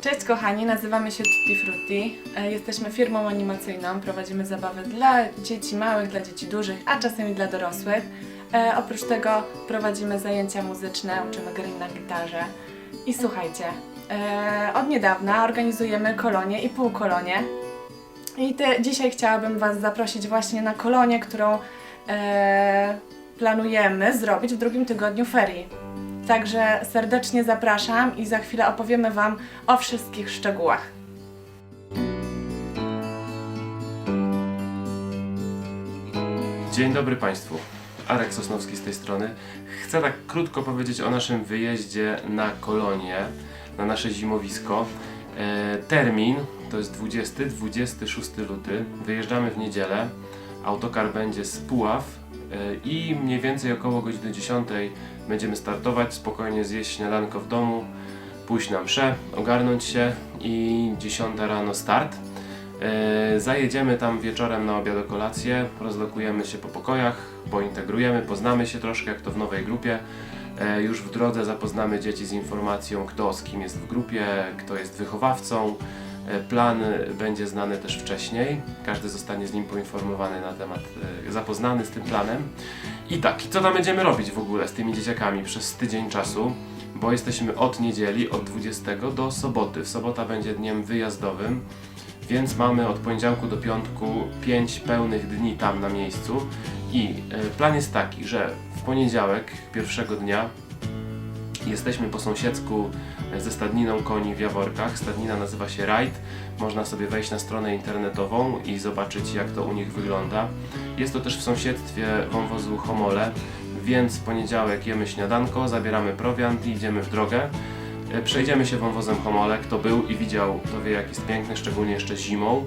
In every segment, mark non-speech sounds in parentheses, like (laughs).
Cześć kochani, nazywamy się Tutti Frutti. E, Jesteśmy firmą animacyjną, prowadzimy zabawy dla dzieci małych, dla dzieci dużych, a czasem i dla dorosłych. E, oprócz tego prowadzimy zajęcia muzyczne, uczymy gry na gitarze. I słuchajcie, e, od niedawna organizujemy kolonie i półkolonie. I te, dzisiaj chciałabym Was zaprosić właśnie na kolonię, którą planujemy zrobić w drugim tygodniu ferii. Także serdecznie zapraszam i za chwilę opowiemy Wam o wszystkich szczegółach. Dzień dobry Państwu. Arek Sosnowski z tej strony. Chcę tak krótko powiedzieć o naszym wyjeździe na kolonię, na nasze zimowisko. E, termin to jest 20-26 luty. Wyjeżdżamy w niedzielę. Autokar będzie z Puław e, i mniej więcej około godziny 10 będziemy startować, spokojnie zjeść śniadanko w domu, pójść na mszę, ogarnąć się i 10 rano start. E, Zajedziemy tam wieczorem na obiad o kolację, rozlokujemy się po pokojach, pointegrujemy, poznamy się troszkę jak to w nowej grupie. E, Już w drodze zapoznamy dzieci z informacją, kto z kim jest w grupie, kto jest wychowawcą. E, Plan będzie znany też wcześniej, każdy zostanie z nim poinformowany na temat, e, zapoznany z tym planem. I tak, co tam będziemy robić w ogóle z tymi dzieciakami przez tydzień czasu? Bo jesteśmy od niedzieli, od 20 do soboty. Sobota będzie dniem wyjazdowym. Więc mamy od poniedziałku do piątku 5 pełnych dni tam na miejscu. I e, plan jest taki, że w poniedziałek, pierwszego dnia, jesteśmy po sąsiedzku ze stadniną koni w Jaworkach. Stadnina nazywa się Ride. Można sobie wejść na stronę internetową i zobaczyć, jak to u nich wygląda. Jest to też w sąsiedztwie wąwozu Homole, więc w poniedziałek jemy śniadanko, zabieramy prowiant i idziemy w drogę. E, Przejdziemy się wąwozem Homole. Kto był i widział, to wie jak jest piękny, szczególnie jeszcze zimą.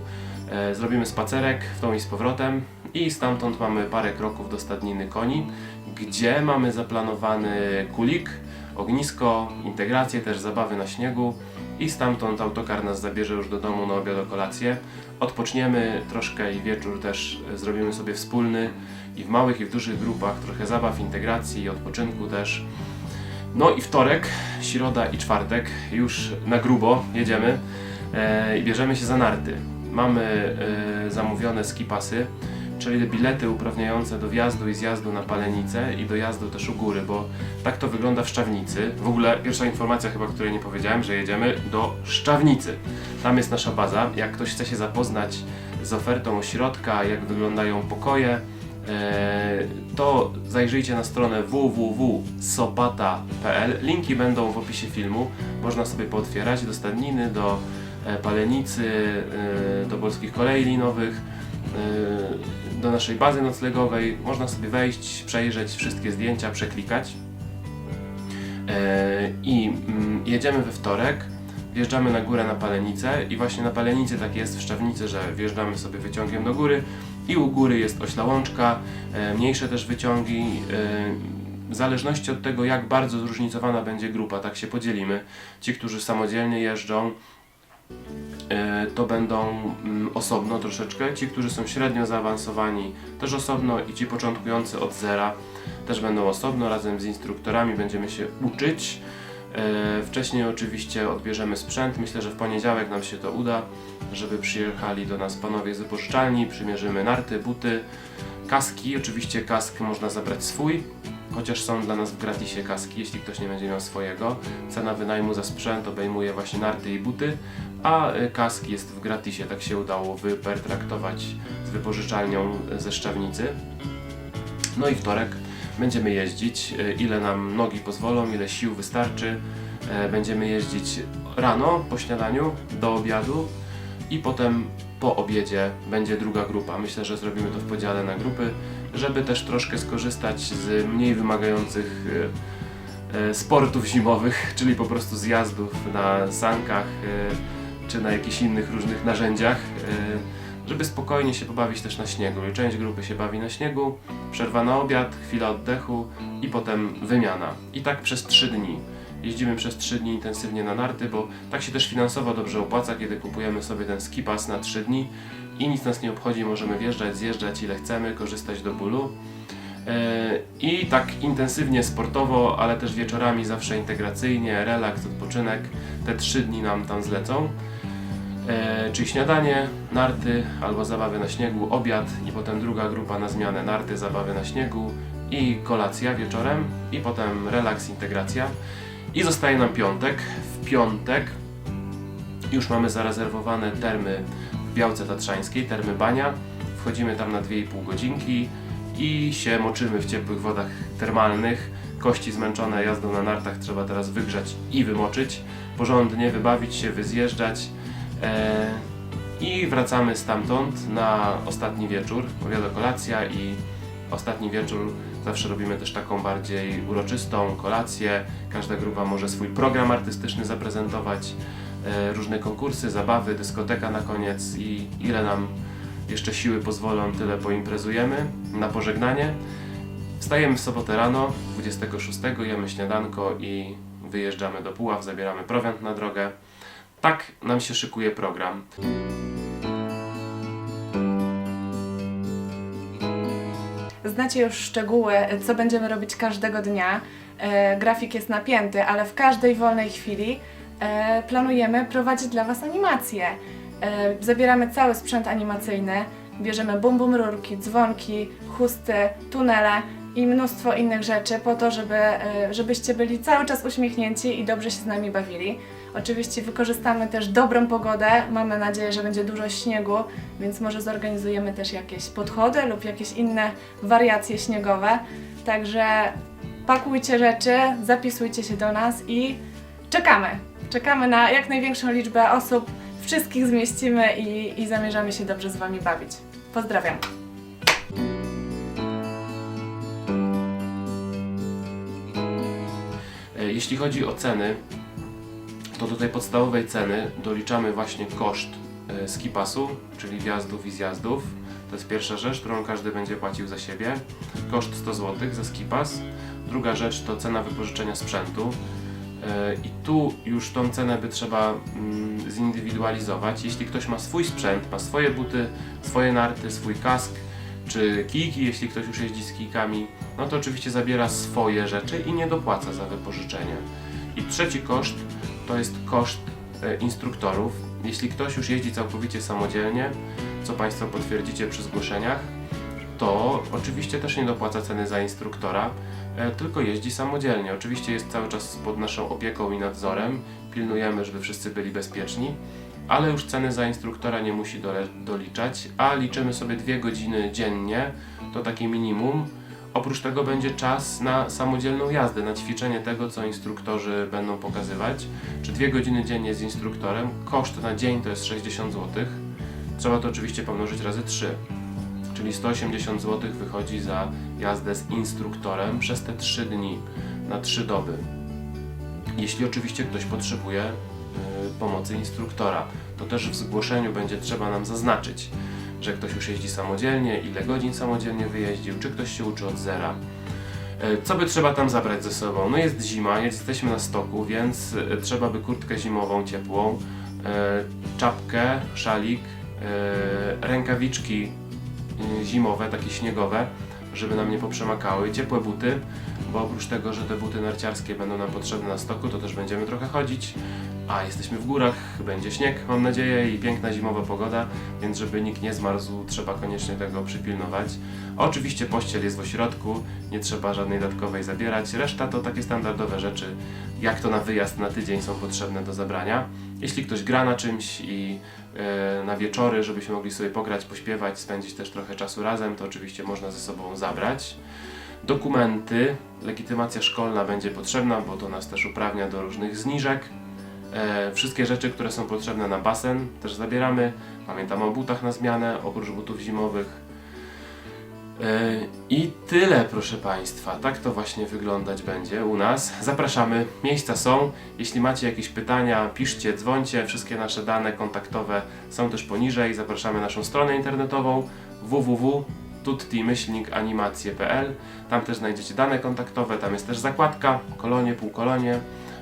E, Zrobimy spacerek w tą i z powrotem i stamtąd mamy parę kroków do stadniny koni, gdzie mamy zaplanowany kulik, ognisko, integrację, też zabawy na śniegu i stamtąd autokar nas zabierze już do domu na obiad o kolację. Odpoczniemy troszkę i wieczór też e, zrobimy sobie wspólny i w małych i w dużych grupach trochę zabaw, integracji i odpoczynku też. No i wtorek, środa i czwartek już na grubo jedziemy e, i bierzemy się za narty. Mamy e, zamówione skipasy, czyli bilety uprawniające do wjazdu i zjazdu na Palenicę i dojazdu też u góry, bo tak to wygląda w Szczawnicy. W ogóle pierwsza informacja chyba, której nie powiedziałem, że jedziemy do Szczawnicy. Tam jest nasza baza. Jak ktoś chce się zapoznać z ofertą ośrodka, jak wyglądają pokoje, E, to zajrzyjcie na stronę www.sopata.pl. Linki będą w opisie filmu. Można sobie pootwierać do stadniny, do e, palenicy, e, do polskich kolei linowych, do naszej bazy noclegowej. Można sobie wejść, przejrzeć wszystkie zdjęcia, przeklikać. E, I mm, jedziemy we wtorek. Wjeżdżamy na górę na Palenicę i właśnie na Palenicy tak jest w Szczawnicy, że wjeżdżamy sobie wyciągiem do góry i u góry jest ośla łączka, e, mniejsze też wyciągi. e, W zależności od tego, jak bardzo zróżnicowana będzie grupa, tak się podzielimy. Ci, którzy samodzielnie jeżdżą, to będą mm, osobno troszeczkę. Ci, którzy są średnio zaawansowani, też osobno i ci początkujący od zera też będą osobno. Razem z instruktorami będziemy się uczyć. E, Wcześniej oczywiście odbierzemy sprzęt. Myślę, że w poniedziałek nam się to uda, żeby przyjechali do nas panowie z wypożyczalni. Przymierzymy narty, buty, kaski. Oczywiście kask można zabrać swój, chociaż są dla nas w gratisie kaski, jeśli ktoś nie będzie miał swojego. Cena wynajmu za sprzęt obejmuje właśnie narty i buty, a e, kask jest w gratisie. Tak się udało wypertraktować z wypożyczalnią ze Szczawnicy. No i wtorek będziemy jeździć, e, ile nam nogi pozwolą, ile sił wystarczy. E, Będziemy jeździć rano po śniadaniu do obiadu i potem po obiedzie będzie druga grupa. Myślę, że zrobimy to w podziale na grupy, żeby też troszkę skorzystać z mniej wymagających sportów zimowych, (laughs) czyli po prostu zjazdów na sankach czy na jakichś innych różnych narzędziach, e, żeby spokojnie się pobawić też na śniegu. Część grupy się bawi na śniegu, przerwa na obiad, chwila oddechu i potem wymiana. I tak przez 3 dni. Jeździmy przez 3 dni intensywnie na narty, bo tak się też finansowo dobrze opłaca, kiedy kupujemy sobie ten ski pass na 3 dni i nic nas nie obchodzi, możemy wjeżdżać, zjeżdżać ile chcemy, korzystać do bólu. E, I tak intensywnie sportowo, ale też wieczorami zawsze integracyjnie, relaks, odpoczynek. Te trzy dni nam tam zlecą. E, czyli śniadanie, narty albo zabawy na śniegu, obiad i potem druga grupa na zmianę narty, zabawy na śniegu i kolacja wieczorem i potem relaks, integracja. I zostaje nam piątek. W piątek już mamy zarezerwowane termy w Białce Tatrzańskiej, termy Bania. Wchodzimy tam na 2,5 godzinki i się moczymy w ciepłych wodach termalnych. Kości zmęczone jazdą na nartach trzeba teraz wygrzać i wymoczyć. Porządnie wybawić się, wyzjeżdżać. E, I wracamy stamtąd na ostatni wieczór. Powiada kolacja i ostatni wieczór zawsze robimy też taką bardziej uroczystą kolację. Każda grupa może swój program artystyczny zaprezentować, e, różne konkursy, zabawy, dyskoteka na koniec i ile nam jeszcze siły pozwolą, tyle poimprezujemy na pożegnanie. Wstajemy w sobotę rano, 26, jemy śniadanko i wyjeżdżamy do Puław, zabieramy prowiant na drogę. Tak nam się szykuje program. Znacie już szczegóły, co będziemy robić każdego dnia. E, grafik jest napięty, ale w każdej wolnej chwili e, planujemy prowadzić dla Was animacje. E, zabieramy cały sprzęt animacyjny, bierzemy bum bum rurki, dzwonki, chusty, tunele i mnóstwo innych rzeczy po to, żeby, e, żebyście byli cały czas uśmiechnięci i dobrze się z nami bawili. Oczywiście wykorzystamy też dobrą pogodę. Mamy nadzieję, że będzie dużo śniegu, więc może zorganizujemy też jakieś podchody lub jakieś inne wariacje śniegowe. Także pakujcie rzeczy, zapisujcie się do nas i czekamy. Czekamy na jak największą liczbę osób. Wszystkich zmieścimy i, i zamierzamy się dobrze z Wami bawić. Pozdrawiam. E, Jeśli chodzi o ceny, to do tej podstawowej ceny doliczamy właśnie koszt e, skipasu, czyli wjazdów i zjazdów. To jest pierwsza rzecz, którą każdy będzie płacił za siebie. Koszt 100 zł za skipas. Druga rzecz to cena wypożyczenia sprzętu. E, I tu już tą cenę by trzeba mm, zindywidualizować. Jeśli ktoś ma swój sprzęt, ma swoje buty, swoje narty, swój kask, czy kijki, jeśli ktoś już jeździ z kijkami, no to oczywiście zabiera swoje rzeczy i nie dopłaca za wypożyczenie. I trzeci koszt to jest koszt e, instruktorów. Jeśli ktoś już jeździ całkowicie samodzielnie, co Państwo potwierdzicie przy zgłoszeniach, to oczywiście też nie dopłaca ceny za instruktora, tylko jeździ samodzielnie. Oczywiście jest cały czas pod naszą opieką i nadzorem, pilnujemy, żeby wszyscy byli bezpieczni, ale już ceny za instruktora nie musi doliczać, a liczymy sobie dwie godziny dziennie, to takie minimum. Oprócz tego będzie czas na samodzielną jazdę, na ćwiczenie tego, co instruktorzy będą pokazywać. Czy dwie godziny dziennie z instruktorem, koszt na dzień to jest 60 zł. Trzeba to oczywiście pomnożyć razy 3, czyli 180 zł wychodzi za jazdę z instruktorem przez te 3 dni, na 3 doby. Jeśli oczywiście ktoś potrzebuje y, pomocy instruktora, to też w zgłoszeniu będzie trzeba nam zaznaczyć, że ktoś już jeździ samodzielnie, ile godzin samodzielnie wyjeździł, czy ktoś się uczy od zera. E, Co by trzeba tam zabrać ze sobą? No jest zima, jesteśmy na stoku, więc e, trzeba by kurtkę zimową, ciepłą, czapkę, szalik, rękawiczki zimowe, takie śniegowe, żeby nam nie poprzemakały, ciepłe buty, bo oprócz tego, że te buty narciarskie będą nam potrzebne na stoku, to też będziemy trochę chodzić, a jesteśmy w górach, będzie śnieg, mam nadzieję, i piękna zimowa pogoda, więc żeby nikt nie zmarzł, trzeba koniecznie tego przypilnować. Oczywiście pościel jest w ośrodku, nie trzeba żadnej dodatkowej zabierać. Reszta to takie standardowe rzeczy, jak to na wyjazd na tydzień są potrzebne do zabrania. Jeśli ktoś gra na czymś i e, na wieczory, żebyśmy mogli sobie pograć, pośpiewać, spędzić też trochę czasu razem, to oczywiście można ze sobą zabrać. Dokumenty, legitymacja szkolna będzie potrzebna, bo to nas też uprawnia do różnych zniżek. E, wszystkie rzeczy, które są potrzebne na basen też zabieramy. Pamiętam o butach na zmianę, oprócz butów zimowych. E, I tyle, proszę Państwa. Tak to właśnie wyglądać będzie u nas. Zapraszamy, miejsca są. Jeśli macie jakieś pytania, piszcie, dzwońcie. Wszystkie nasze dane kontaktowe są też poniżej. Zapraszamy na naszą stronę internetową www.tutti-animacje.pl Tam też znajdziecie dane kontaktowe, tam jest też zakładka, kolonie, półkolonie.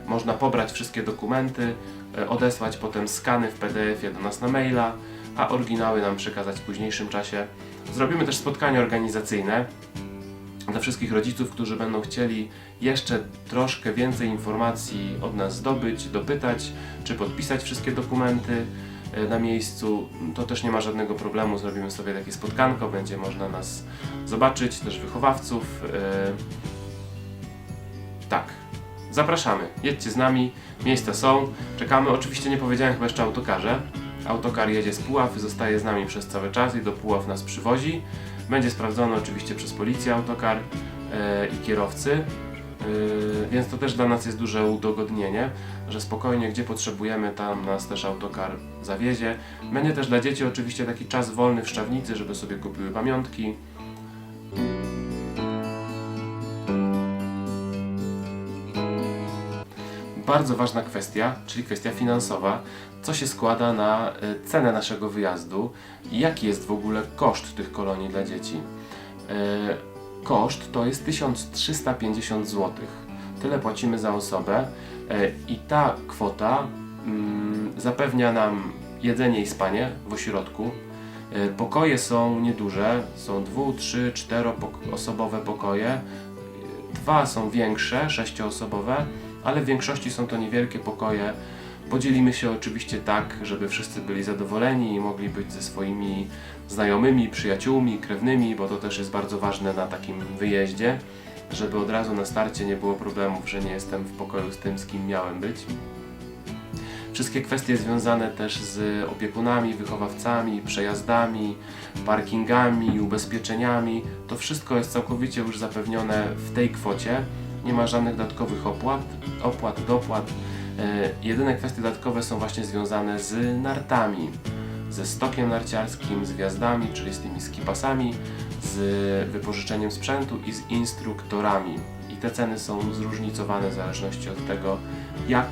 Można pobrać wszystkie dokumenty, e, odesłać potem skany w PDF-ie do nas na maila, a oryginały nam przekazać w późniejszym czasie. Zrobimy też spotkanie organizacyjne dla wszystkich rodziców, którzy będą chcieli jeszcze troszkę więcej informacji od nas zdobyć, dopytać, czy podpisać wszystkie dokumenty na miejscu, to też nie ma żadnego problemu. Zrobimy sobie takie spotkanko, będzie można nas zobaczyć, też wychowawców. e, Tak, zapraszamy, jedźcie z nami, miejsca są, czekamy. Oczywiście nie powiedziałem chyba jeszcze autokarze. Autokar jedzie z Puław, zostaje z nami przez cały czas i do Puław nas przywozi. Będzie sprawdzony oczywiście przez policję autokar e, i kierowcy. E, więc to też dla nas jest duże udogodnienie, że spokojnie gdzie potrzebujemy, tam nas też autokar zawiezie. Będzie też dla dzieci oczywiście taki czas wolny w Szczawnicy, żeby sobie kupiły pamiątki. Bardzo ważna kwestia, czyli kwestia finansowa, co się składa na e, cenę naszego wyjazdu i jaki jest w ogóle koszt tych kolonii dla dzieci. E, Koszt to jest 1350 zł. Tyle płacimy za osobę e, i ta kwota mm, zapewnia nam jedzenie i spanie w ośrodku. E, Pokoje są nieduże, są dwu, trzy, czteroosobowe pokoje. Dwa są większe, sześcioosobowe, ale w większości są to niewielkie pokoje. Podzielimy się oczywiście tak, żeby wszyscy byli zadowoleni i mogli być ze swoimi znajomymi, przyjaciółmi, krewnymi, bo to też jest bardzo ważne na takim wyjeździe, żeby od razu na starcie nie było problemów, że nie jestem w pokoju z tym, z kim miałem być. Wszystkie kwestie związane też z opiekunami, wychowawcami, przejazdami, parkingami, ubezpieczeniami, to wszystko jest całkowicie już zapewnione w tej kwocie. Nie ma żadnych dodatkowych opłat, opłat, dopłat. E, jedyne kwestie dodatkowe są właśnie związane z nartami, ze stokiem narciarskim, z gwiazdami, czyli z tymi skipasami, z wypożyczeniem sprzętu i z instruktorami. I te ceny są zróżnicowane w zależności od tego, jak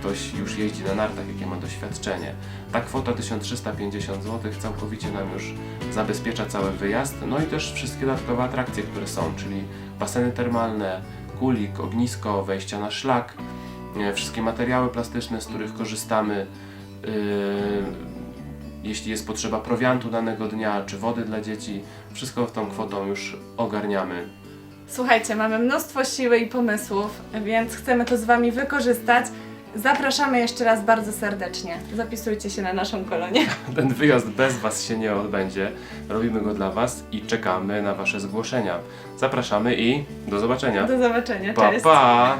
ktoś już jeździ na nartach, jakie ma doświadczenie. Ta kwota 1350 zł całkowicie nam już zabezpiecza cały wyjazd, no i też wszystkie dodatkowe atrakcje, które są, czyli baseny termalne, kulik, ognisko, wejścia na szlak, wszystkie materiały plastyczne, z których korzystamy, yy, jeśli jest potrzeba prowiantu danego dnia, czy wody dla dzieci, wszystko tą kwotą już ogarniamy. Słuchajcie, mamy mnóstwo siły i pomysłów, więc chcemy to z Wami wykorzystać. Zapraszamy jeszcze raz bardzo serdecznie. Zapisujcie się na naszą kolonię. (laughs) Ten wyjazd bez Was się nie odbędzie. Robimy go dla Was i czekamy na Wasze zgłoszenia. Zapraszamy i do zobaczenia. Do zobaczenia. Pa, Cześć. pa!